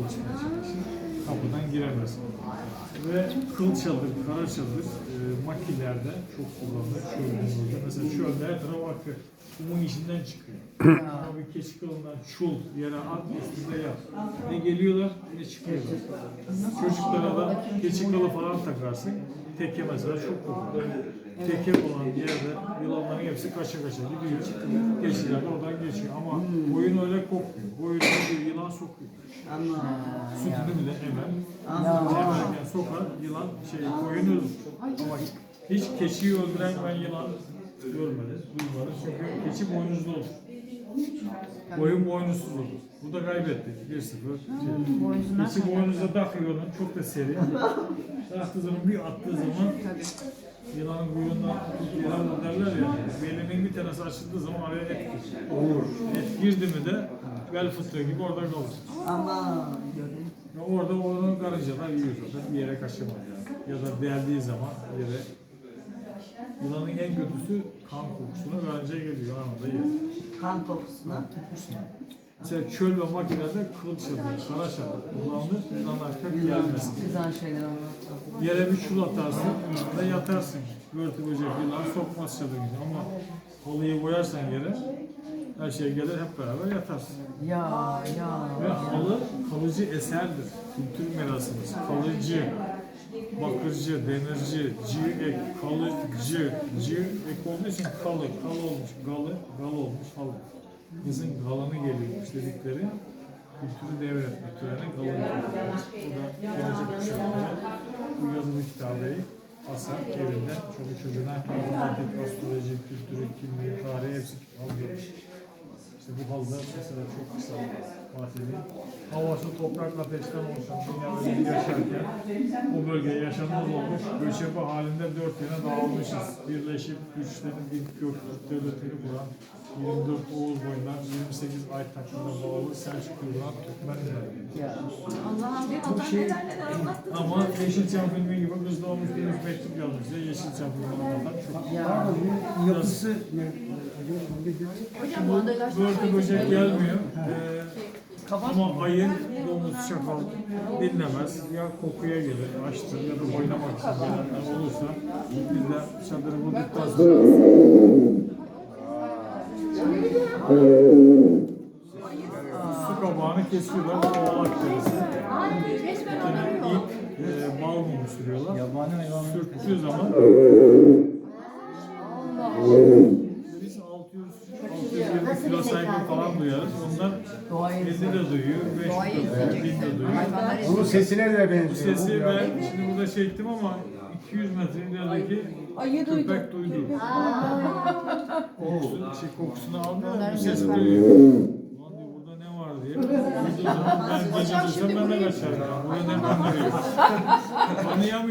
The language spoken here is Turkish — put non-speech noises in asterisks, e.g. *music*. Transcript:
çalışır. Kapıdan giremez. Ve kıl çadır, kara çadır e, makinelerde çok kullanılır. Çölde. Mesela çölde her taraf akıyor. Kumun içinden çıkıyor. Ama bir keçi kılından çul yere at üstünde yat. Ne geliyorlar ne çıkıyorlar. Çocuklara da keçi kılı falan takarsın. Teke mesela çok kokuyor. Teke olan yerde yılanların hepsi kaça kaça gidiyor. De oradan geçiyor. Ama koyun öyle kokmuyor. Koyun bir yılan sokuyor. Ama Sütünü bile hemen Hemen sokar yılan şey koyun ölür. Ama hiç keçiyi öldüren ben yılan görmedim, duymadım. Çünkü keçi boynuzlu olur. Koyun boynuzsuz olur. Bu da kaybetti. 1-0. Boynuzuna Keçi boynuzda takıyor onu. Çok da seri. Taktığı zaman bir attığı zaman yılanın kuyruğundan vur derler ya. Belinin bir tanesi açıldığı zaman araya et. Olur. Et girdi mi de bel fıtığı gibi orada kalır. ama orada onu karıncalar yiyor zaten bir yere kaçamaz yani. Ya da deldiği zaman yere Yılanın en kötüsü kan kokusuna karınca geliyor anında yer. Kan kokusuna. Mesela çöl ve makinede kıl çadır, kara çadır kullanılır. Yılanlar pek gelmesin. Güzel şeyler anlattı. Yere bir çul atarsın, üstünde yatarsın. Börtü böcek yılan sokmaz çadırın içine. ama halıyı koyarsan yere her şey gelir hep beraber yatarsın. Ya ya. Ve halı kalıcı eserdir. Kültür mirasımız. Kalıcı, bakırcı, demirci, ek, kalıcı, cı ek olduğu için kalı, kalı olmuş, galı, gal olmuş halı. Kızın galını geliyormuş dedikleri kültürü devretmek töreni galı geliyormuş. Bu da gelecek kuşaklara bu yazılı kitabeyi asar evinden çocuk çocuğuna matematik, astroloji, kültürü, kimliği, tarihi hepsi alıyormuş. İşte bu halda mesela çok kısa Fatih'in havası toprak ateşten oluşan dünyada yaşarken bu bölge yaşanmaz olmuş, göçebe halinde dört yana dağılmışız. Birleşip güçlerin bir Göktürk devletini kuran 24 Oğuz boyundan 28 ay takımına bağlı Selçuklu'dan Türkmenler. Ya. Allah'ım bir vatan neler neler anlattı. Ama Yeşilçam filmi gibi kız doğmuş bir mektup yazmış diye Yeşilçam filmi anlatan çok. Bu yapısı? Hocam bu anda Börtü böcek gelmiyor. Ee. Ama ayın domuz çakal dinlemez. Ya kokuya gelir, açtır ya da oynamak için gelenler olursa biz de çadırı bulduktan sonra su kabağını kesiyorlar. Oğlak derisi. İlk e, bal mumu sürüyorlar. Yabani hayvan. Sürttüğü zaman biz 600 620 kilo saygı falan duyarız. Onlar Doğayı 50 de duyuyor, 500 de duyuyor, 1000 de duyuyor. Bunun sesine de benziyor. sesi Bu ya. ben şimdi burada çektim ama 200 metre ilerideki Ayı duydu. köpek duydu. Kokusunu, şey, kokusunu aldı Onların sesi sesi duyuyor. Ulan diyor burada ne var diye. Duyduğu zaman ben gece duysam ben de kaçarım. ya. Burada ne var diyor. *laughs* Anlayamıyor.